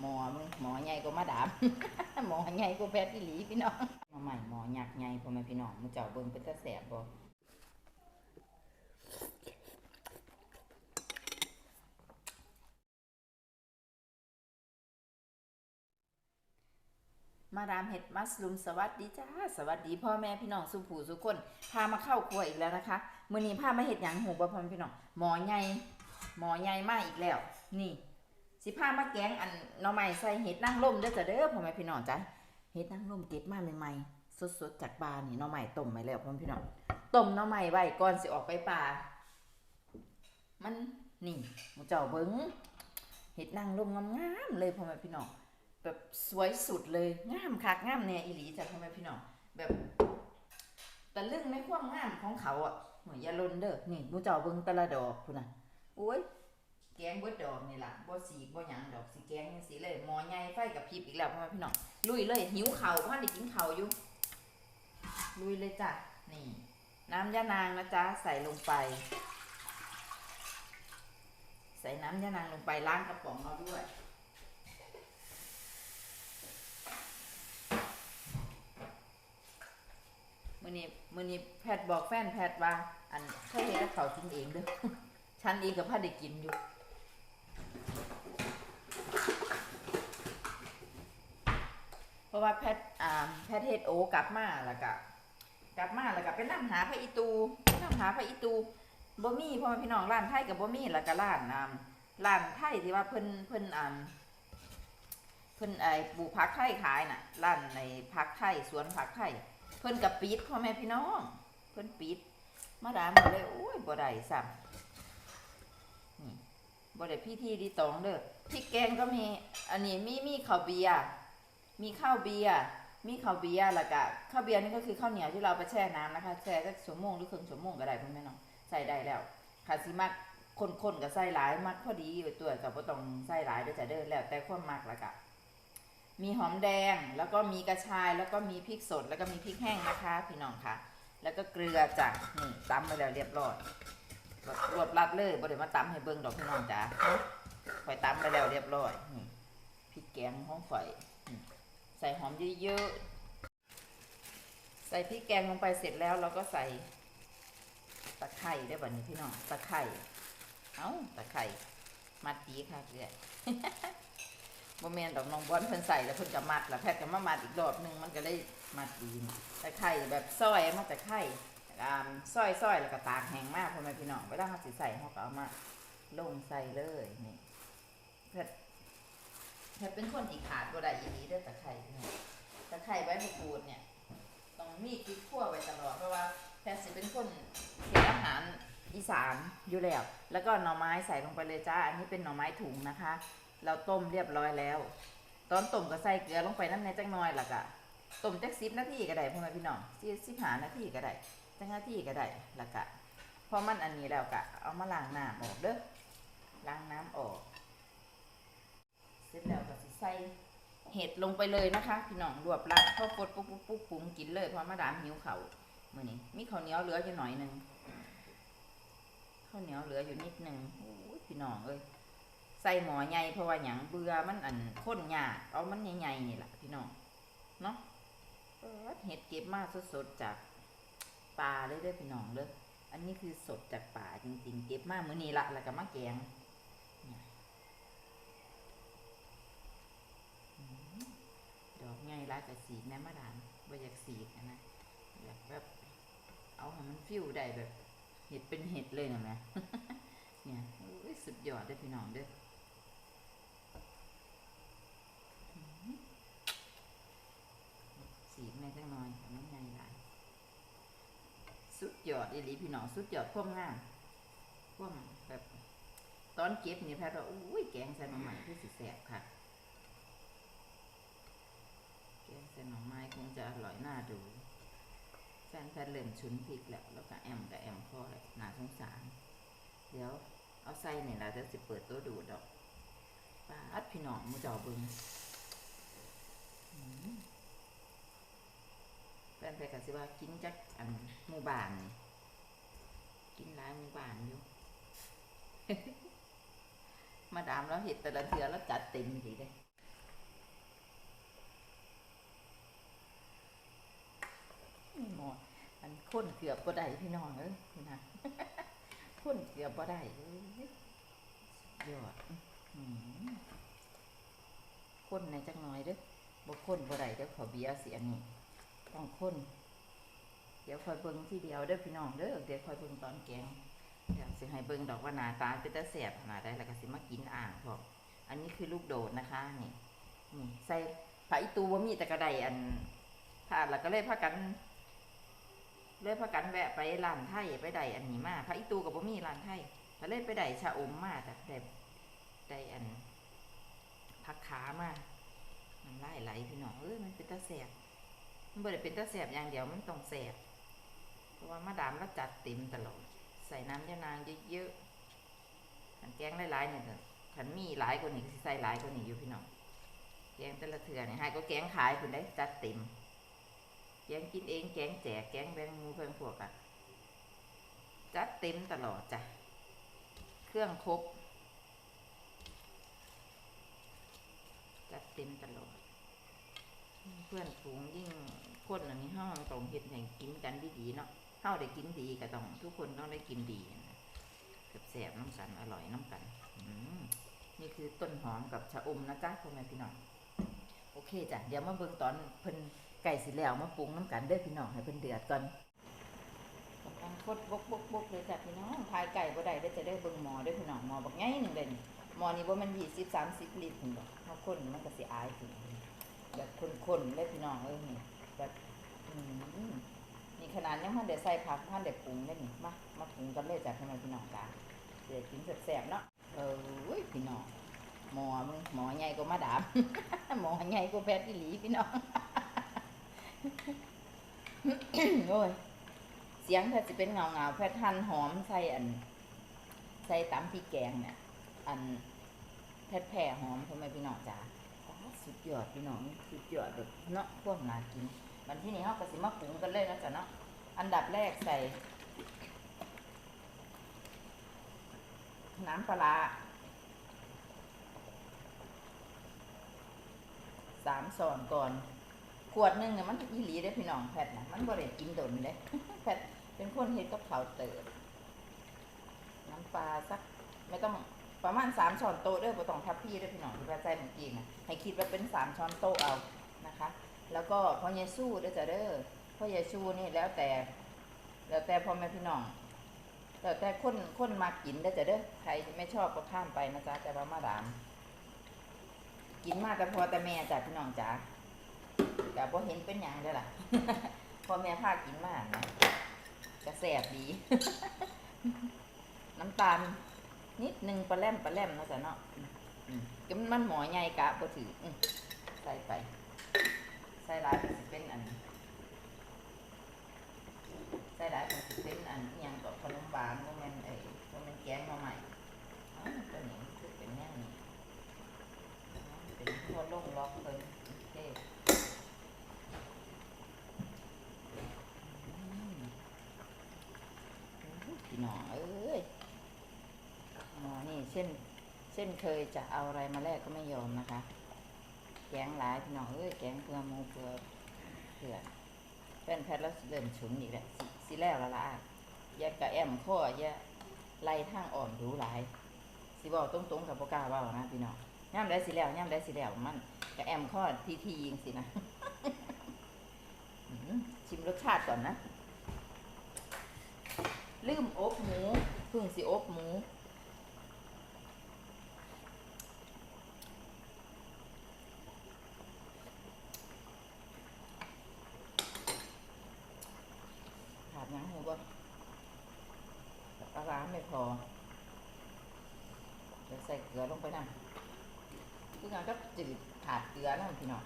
หมอมึงหมอใหญ่ก็มาดาม หมอใหญ่ก็แพทย์อีหลีพี่น้องมาใหม่หมอหยักใหญ่พ่อแม่พี่น้องมึงเจ้าเบิ่งเป็นตาแสบบ่มาดามเห็ดมัสลุมสวัสดีจ้าสวัสดีพ่อแม่พี่น้องสุผูสุคนพามาเข้าครัวอีกแล้วนะคะมื้อนี้พามาเห็ดหยังหูบ่พ่อแม่พี่น้องหมอใหญ่หมอใหญ่มากอีกแล้ว นี่ สิพามาแกงอันหน่อไม้ใส่เห็ดนางร่มเด้อจ้ะเด้อพ่อแม่พี่น้องจ้ะเห็ดนางร่มเก็บมาใหม่ๆสดๆจากป่านี่หน่อไม้ต้มไว้แล้วพ่อแม่พี่น้องต้มหน่อไม้ไว้ก่อนสิออกไปป่า มันนี่หมูเจ้าเบิ้งเห็ดนางรมงามๆเลยพ่อแม่พี่น้องแบบสวยสุดเลยงามคักงามแน่อีหลีจ้ะพ่อแม่พี่น้องแบบตะลึงในความงามของเขาอะหน่อยอยาลนเด้อนี่หมูเจ้าเบิ้งตะละดอกพุ่นน่ะโอ้ย แกงเบิดดอกนี่ล่ะบ่สีบ่หยังดอกสิแกงจังซี่เลยหมอใหญ่ไฟกับพริบอีกแล้วพ่อแม่พี่น้องลุยเลยหิวข้าวพ่อได้กินข้าวอยู่ลุยเลยจ้ะนี่ น้ำยานางนะจ๊ะใส่ลงไป ใส่น้ำยานางลงไปล้างกระป๋องเราด้วยมื้อนี้มื้อนี้แพทย์บอกแฟนแพทย์ว่า อันเคยเฮ็ดกับเขาวกินเองเด้อฉันเองกับพ่อได้กินอยู่ เพราะว่าแพทย์อ่าแพทย์เฮดโอกลับมาแล้วก็กลับมาแล้วก็ไปนั่งหาพระอีตูนั่งหาพระอีตูบ่มีพ่อแม่พี่น้องร้านไทยกับบ่มีแล้วก็ร้านอ่าร้านไทยที่ว่าเพิ่นเพิ่นอ่าเพิ่นไอ้ปลูกผักไทยขายน่ะร้านในผักไทยสวนผักไทยเพิ่นกับปิดพ่อแม่พี่น้อง เพิ่นปิดมาดามก็เลยโอ้ยบ่ได้ซ้ำ บริพี่ที่ดีตองเด้อพริกแกงก็มี อันนี้มีมีข้าวเบียร์มีข้าวเบียร์มีข้าวเบียร์แล้วก็ข้าวเบียร์นี่ก็คือข้าวเหนียวที่เราไปแช่น้ำนะคะ แช่สักชั่วโมงหรือครึ่งชั่วโมงก็ได้พ่แม่น้องใส่ได้แล้วค่ะสิมักคนๆกับใส่หลายมักพอดีตัวกับบ่ต้องใส่หลายด้อจ้ะเด้อแล้วแต่ความมักล้วก็มีหอมแดงแล้วก็มีกระชายแล้วก็มีพริกสด แล้วก็มีพริกแห้งนะคะ พี่น้องค่ะแล้วก็เกลือจ้ะนี่ตำไปแล้วเรียบร้อย แบบรวบรัดเลยบ่ได้มาตำให้เบิ่งดอกพี่น้องจ๋าข่อยตำไปแล้วเรียบร้อยนี่พริกแกงของข่อยใส่หอมเยอะๆ ใส่พริกแกงลงไปเสร็จแล้วเราก็ใส่ตะไคร้ได้บ่นี้พี่น้องตะไคร้เอ้าตะไคร้มัดดีค่ะเพื่อนบ่แมนดอกน้องบอลเพิ่นใส่แล้วเพิ่นก็มัดแล้วแพทย์ก็มามัดอีกรอบหนึงมันก็เลยมัดดีตะไคร้แบบซอยมาตะไคร้ อ่าซอยซอยแล้วก็ตากแห้งมากพ่อแม่พี่น้องเวลาเขาสิใส่เขาก็เอามาลงใส่เลยนี่เพื่อเพื่อเป็นคนที่ขาดบ่ได้อีนี้เด้อตะไคร้เนี่ยตะไคร้ใบมะกรูดเนี่ยต้องมีพริกขั่วไว้ตลอดเพราะว่าแพทย์สิเป็นคนเฮ็ดอาหารอีสานอยู่แล้ว แล้วก็หน่อไม้ใส่ลงไปเลยจ้า อันนี้เป็นหน่อไม้ถุงนะคะ เราต้มเรียบร้อยแล้ว ตอนต้มก็ใส่เกลือลงไปน้ำในจักหน่อยและก็ต้มจักสิบนาทีก็ได้พ่อแม่พี่น้องสิบหานาทีก็ได้ จังหน้าที่ก็ได้แล้วก็พอมันอันนี้แล้วก็เอามาล้างน้ำออกเด้อล้างน้ำออก เสร็จแล้วก็สิใส่เห็ดลงไปเลยนะคะพี่น้องรวบรัดข้าวกดปุ๊บปุ๊บปุ๊บปรุงกินเลยเพราะมาดามหิวเขาวมื้อนี้มีข้าวเหนียวเหลืออยู่หน่อยหนึงข้าวเหนียวเหลืออยู่นิดหนึงโอ้พี่น้องเอ้ยใส่หมอใหญ่เพราะว่าหยังเบื่อมันอันข้นหยาเอามันใหญ่ๆนี่แหละพี่น้องเนาะเห็ดเก็บมาสดๆจาก ปลาเลยเด้อพี่น้องเด้ออันนี้คือสดจากป่าจริงๆ เก็บมากมื้อนี้ละแล้วก็มาแกงดอกใหญ่ลายแต่สีแน่มาดานบ่อยากสีกอะนะอยากแบบเอาให้มันฟิวได้แบบ เห็ดเป็นเห็ดเลยนะแม่เนี่ยสุดยอดเด้อพี่น้องเด้อมสีกแม่จังน้อยแต่มันใหญ่หลาย สุดย อดอีหลีพี่น้องสุดยอดความงามความแบบตอนเก็บนี่แพทย์ว่าอุ้ยแกงใส่หน่อไม้คือสิแสบค่ะ แกงใส่หน่อไม้คงจะอร่อยน่าดูแฟนแพทย์เริ่มชุนพริกแล้ว แล้วก็แอมกับแอมพ่อเลยน่าสงสาร เดี๋ยวเอาใส่นี่ละจะสิเปิดตัวดูดอกปาอัดพี่น้องมูเจอบึงอืมแฟนไปกับสิว่ากินจักอันหมู่บ้านนี่ กินหลายมือบานอยู่ มาดามเราเห็ดแต่ละเทือแล้วจัดเต็มดีเลยหมอมันข้นเกือบก็ได้พี่น้องเอ้ยนะข้นเกือบก็ได้ยอดข้นในจังน้อยเด้อบ่ข้นบ่ได้เด้อขอเบียร์เสียนี่ต้องข้น เดี๋ยวคอยเบิ่งทีเดียวเด้อพี่น้องเด้อเดี๋ยวคอยเบิ่งตอนแกงเดี๋ยวสิให้เบิ่งดอกว่าหนาตาเป็นตาแสบนาไดใดแล้วก็สิมากินอ่างพออันนี้คือลูกโดดนะคะนี่นี่ใส่ผักอีตูบ่มีแต่กระไดอันผ่านแล้วก็เลยพากันเลยพากันแวะไปร้านไทยไปได้อันนี้มาพระอิตูกับบ่มีร้านไทยก็เลยไปได้ชาอมมาจ้ะได้ได้อันผักขามามันไล่ไหลพี่น้องเอ้ยมันเป็นตาแสบมันบ่ได้เป็นตาแสบอย่างเดียวมันต้องแสบ เพราะว่ามาดามแล้วจัดเต็มตลอด ใส่น้ำยานางเยอะๆขันแกงหลายๆเนี่ยขันมีหลายกว่านี้ก็ใส่หลายกว่านี้อยู่พี่น้องแกงแต่ละเถื่อเนี่ยให้ก็แกงขายคุณได้จัดเต็มแกงกินเองแกงแจกแกงแบงมูเพิ่งพวกอะจัดเต็มตลอดจ้ะเครื่องครบจัดเต็มตลอด เพื่อนฝูงยิ่ง คนอันนี้ห้าต้องเห็ดแห่งกินกันดีๆเนาะเฮาได้กินดีก็ต้องทุกคนต้องได้กินดีนะแสบน้ำกันอร่อยน้ำกันนี่คือต้นหอมกับชะอมนะจ๊ะพ่อแม่พี่น้องโอเคจ้ะเดี๋ยวมาเบิ่งตอนเพิ่นไก่สิแล้วมาปรุงน้ำกันเด้อพี่น้องให้เพิ่นเดือดก่อนกำลังคดบกบกบกเลยจ้ะพี่น้องพายไก่บ่ได้เด้จะได้เบิ่งหม้อด้อพี่น้องหม้อบักใหญ่หนึ่งเด้อนี่หม้อนี้บ่แม่น20 30ลิตรพุ่นดอกเฮาคนมันก็เสิอายขึ้นแบบข้นๆเด้พี่น้องเอ้ยนี่ แบบอืมนี่ขนาดยังบ่ได้ใส่ผักท่านได้ปรุงเด้อนี่มา มาปรุงกันเลยจ้ะพี่น้องพี่น้องจ้าเดี๋ยวกินแซ่บๆเนาะเออพี่น้องหมอมึงหมอใหญ่กว่ามาดามหมอใหญ่กว่าแพทย์อีหลีพี่น้องโอ้ยเสียงแพทย์จะเป็นเงาเงาแพทย์หั่นหอมใส่อัน ใส่ตำพริกแกงเนี่ยอันแพทย์แผ่หอมทำไมพี่น้องจ๋า สุดยอดพี่น้องสุดยอดแบบเนาะพวกนากินวันที่นี้เขาก็สิมาปรุงกันเลยนะจ๊ะเนาะอันดับแรกใส่ น้ำปลาสามส่อนก่อน ขวดหนึ่งเนี่ยมันอีหลีได้พี่น้องแพทนะมันบ่ได้กินดนเลยแพทเป็นคนเฮ็ดกับข้าเติบน้ำปลาสักไม่ต้อง ประมาณสามช้อนโต๊ะเด้อบ่ต้องทับพี่เด้อพี่น้องที่ว่าใจเมื่อกี้นะให้คิดว่าเป็นสามช้อนโต๊ะเอานะคะ แล้วก็พ่อเยซูเด้อจ้ะเด้อพ่อเยซูนี่แล้วแต่ แล้วแต่พ่อแม่พี่น้องแล้วแต่คนคนมากินเด้อจ้ะเด้อใครไม่ชอบก็ข้ามไปนะจ๊ะแต่ว่ามาดาม กินมากแต่พอแต่แม่จ้ะพี่น้องจ๋าแต่พอเห็นเป็นอย่างเด้อล่ะ พอแม่พากินมากนะกระแสบดี น้ำตาล นิดหนึ่งปลาแรมปลาแรมเนาะจ้ะเนาะอืมอืมก็มันหมอใหญ่กะบ่ถืออืมใส่ไป ใส่หลายเป็นสิเป็นอัน ใส่หลายเป็นสิเป็นอันอหยังกับขนมบานก็มันไอ้ก็มันแกงมาใหม่อ๋อตัวนี้คือเป็นแนวนี้อ๋อเป็นทั่วลงล็อกเลยโอเค อืมพี่น้องเอ้ยหมอนี่ เช่นเช่นเคยจะเอาอะไรมาแลกก็ไม่ยอมนะคะ แกงหลายพี่น้องเอ้ยแกงเกลือมูเกลือเผือกแฟนแพทย์แล้วเริ่มฉุนอีกแล้วสิสิแล้วละละย่ากระแอมข้อย่าไล่ทางอ่อนดูหลายสิบอกตรงๆกับโปก้าเว่านะพี่น้องย่ำได้สิแล้วย่ำได้สิแล้วมันกระแอมข้อทีทีๆยิงสินะชิมรสชาติก่อนนะลืมอบหมูเพึ่งสิอบหมู ขาดหยังหูบ่ปลาร้าไม่พอ เดี๋ยวใส่เกลือลงไปนั่นคืองานก็จืดขาดเกลือแล้วพี่น้อง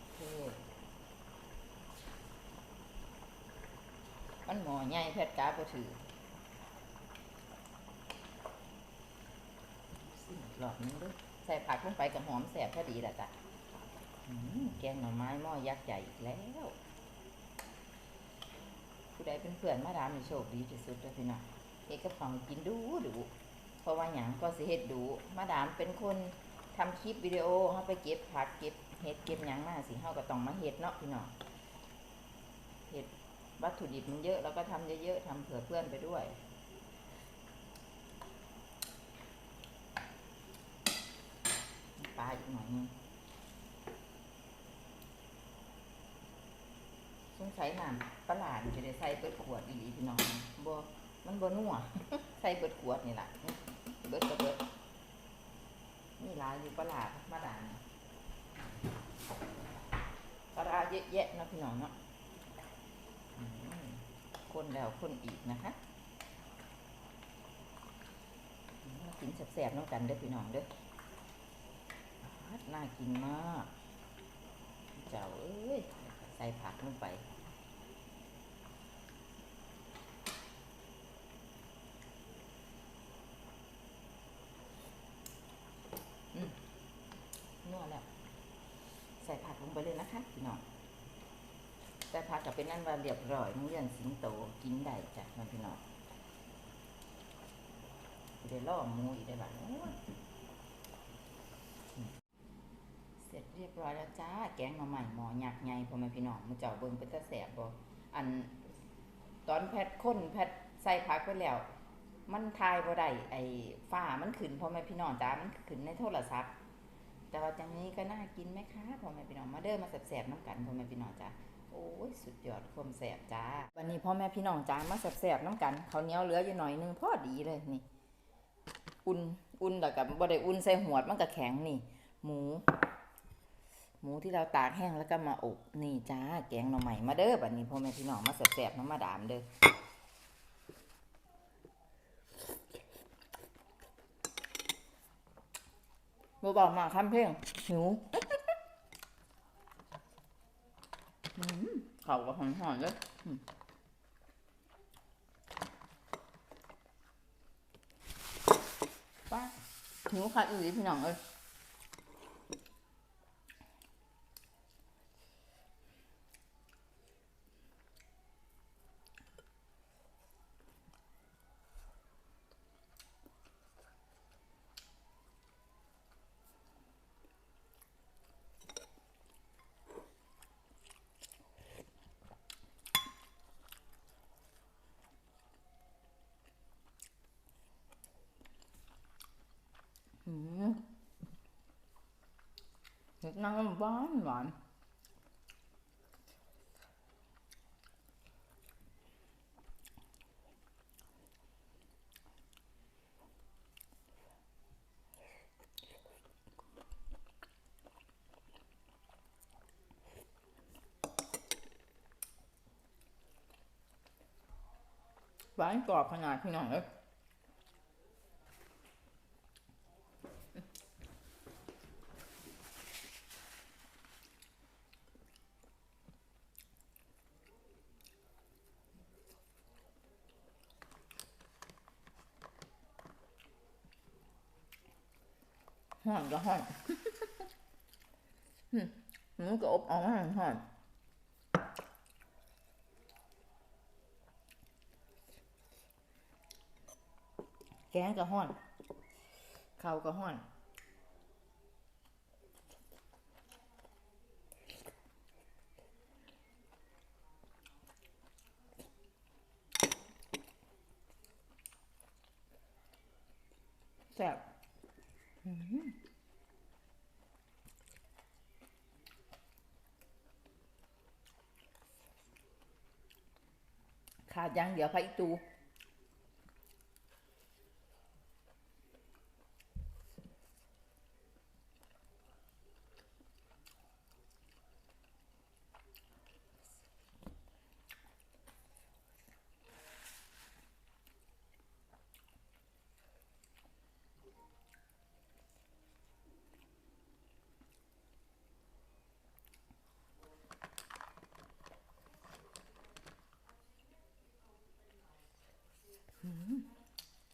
โอเคมันหมอใหญ่ แพทย์กาบ่ถือสิหลอดนึงเด้วยใส่ผักลงไปกับหอมแสบพอดีแหละจ้ะอืมแกงหน่อไม้หม้อยักษ์ใหญ่อีกแล้ว ผู้ใดเป็นเพื่อนมาดามนี่โชคดีที่สุดเลยพี่น้องเอกกับของกินดูดูเพราะว่าหยังก็สิเฮ็ดดูมาดามเป็นคนทำคลิปวิดีโอเฮาไปเก็บผักเก็บเห็ดเก็บหยังมาสิเฮาก็ต้องมาเฮ็ดเนาะพี่น้องเห็ด วัตถุดิบมันเยอะแล้วก็ทำเยอะๆทำเผื่อเพื่อนไปด้วย ปลาอีกหน่อยหนึงสงสัยน้ำปลาหลานจะได้ใส่เปิดขวดอีหลีพี่น้องบ่มันบ่นัวใส่เปิดขวดนี่แหละเบิดก็เบิดนี่หลายอยู่ปลาหลาดมาด่านปลาเยอะแยะนะพี่น้องเนาะ คนแล้วคนอีกนะคะมากินแซ่บๆน้องกันเด้อพี่น้องเด้อน่ากินมาก เจ้าเอ้ย ใส่ผักลงไปอืมนวแล้ว ใส่ผักลงไปเลยนะคะพี่น้อง ใส่ผักกับเป็นนั่นว่าเรียบร้อยมื้อย็นสิงโตกินได้จ้ะน้องพี่น้องเดี๋ยวล่อมูอีกได้บ้างเสร็จเรียบร้อยแล้วจ้า แกงหน่อใหม่หมอหยักไงพอแม่พี่น้องมาเจ้าเบิ่งเป็นตาแสบบ่อันตอนแพทย์ค้นแพทย์ใส่พักไปแล้ว มันทายบ่ได้ไอ้ฝ้ามันขึ้นพอแม่พี่น้องจ้ามันขึ้นในโทรศัพท์แต่ว่าจังนี้ก็น่ากินไหมคะพอแม่พี่น้องมาเด้อมาแสบๆน้ำกันพอแม่พี่น้องจ้า อ้ยสุดยอดความแสบจ้า วันนี้พ่อแม่พี่น้องจ้ามาแสบๆน้ำกันเขาเนี้ยวเหลืออยู่หน่อยนึงพอดีเลยนี่ อุ่นอุ่นแล้วกับบ่ได้อุ่นใส่หวดมันก็แข็งนี่ หมู หมูที่เราตากแห้งแล้วก็มาอบนี่จ้าแกงหน่อใหม่มาเด้อบัดนี้พ่อแม่พี่น้องมาแสบๆน้ำมาดามเด้อบ่บอกมาคำเพลงหิว อืม เขาก็หอมๆเลยป้าหิวค่ะอีหลีพี่น้องเอ้ย อืมเห็ด นางหวานหวานหวานกรอบขนาดพี่น้องเลย ก็ห่อนหนูก็อบออกมาห่อนแกงก็ห่อน เขาก็ห่อน แซ่บ ขาด อย่างเดียวพระอีตู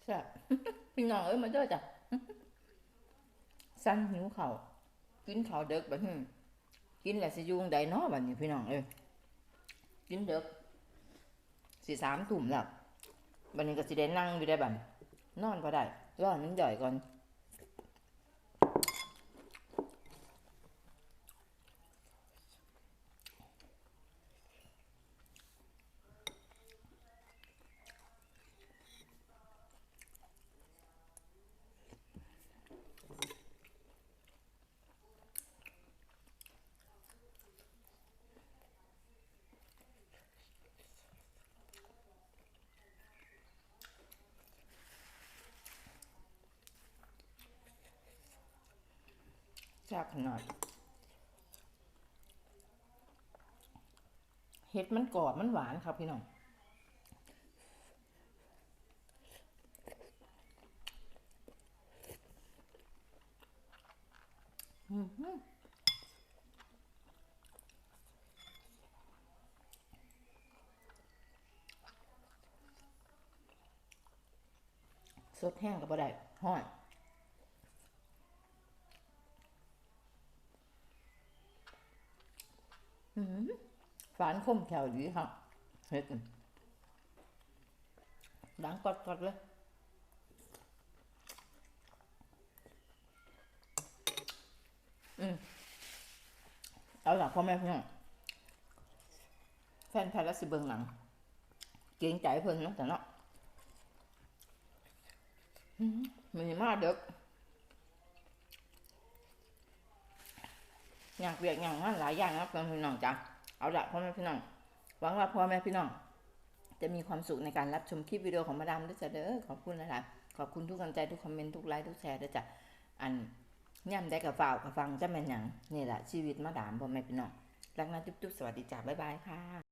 แซ่บพี่น้องเอ้ยมาเด้อจ้ะสั้นหิวเขาวกินข้าวเด็กแบบนี้กินแล้วสิยุงใดเนาะบัดนี้พี่น้องเอ้ยกินเด็กสิสามถุ่มแล้วบัดนี้ก็สิได้นั่งอยู่ได้บัดนอนพอได้รอนมันย่อยก่อน ซ่บขนาดเห็ดมันกรอบมันหวานครับพี่น้องอือหือสดแห้งกับบ่ได้ห้อยอืม ฝานคมแถวดีครับเฮ็ดดังกอดเลยอืมเอาล่ะพ่อแม่พี่น้องแฟนแพทย์และสิเบิงหลัง เกรงใจเพิ่นเนาะแต่เนาะมมันมาเด็ก อย่างเปียกอย่างนั้นหลายอย่างนะพ่อแม่พี่น้องจ้ะเอาละพ่อแม่พี่น้องหวังว่าพ่อแม่พี่น้อง จะมีความสุขในการรับชมคลิปวิดีโอของมาดามด้วยจ้ะเด้อขอบคุณหลายๆขอบคุณทุกกำลังใจทุกคอมเมนต์ทุกไลค์ทุกแชร์ด้วยจ้ะอันย่ำได้กับฝ่าวกับฟังจะแม่นอยังนี่แหละชีวิตมาดามพ่อแม่พี่น้องรักนะจุ๊บๆสวัสดีจ้าบ๊ายบายค่ะ